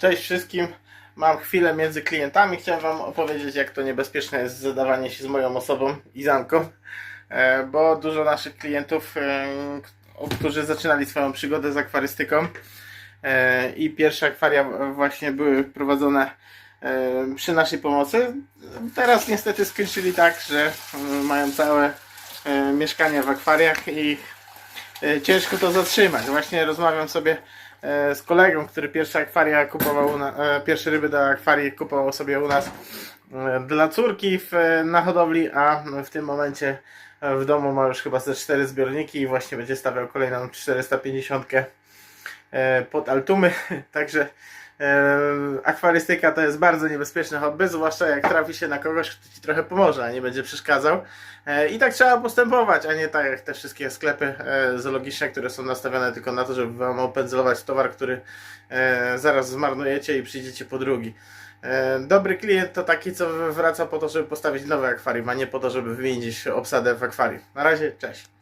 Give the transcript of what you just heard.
Cześć wszystkim. Mam chwilę między klientami. Chciałem Wam opowiedzieć, jak to niebezpieczne jest zadawanie się z moją osobą, Izanką, E, bo dużo naszych klientów, e, którzy zaczynali swoją przygodę z akwarystyką e, i pierwsze akwaria właśnie były prowadzone przy naszej pomocy, teraz niestety skończyli tak, że mają całe mieszkania w akwariach i ciężko to zatrzymać. Właśnie rozmawiam sobie z kolegą, który pierwsze akwaria kupował, e, pierwsze ryby do akwarii kupował sobie u nas e, dla córki w, na hodowli, a w tym momencie e, w domu ma już chyba ze cztery zbiorniki i właśnie będzie stawiał kolejną 450 e, pod altumy, także e, akwarystyka to jest bardzo niebezpieczne hobby, zwłaszcza jak trafi się na kogoś, kto ci trochę pomoże, a nie będzie przeszkadzał. E, I tak trzeba postępować, a nie tak jak te wszystkie sklepy e, zoologiczne, które są nastawione tylko na to, żeby wam opędzlować towar, który e, zaraz zmarnujecie i przyjdziecie po drugi. E, Dobry klient to taki, co wraca po to, żeby postawić nowe akwarium, a nie po to, żeby wymienić obsadę w akwarium. Na razie, cześć.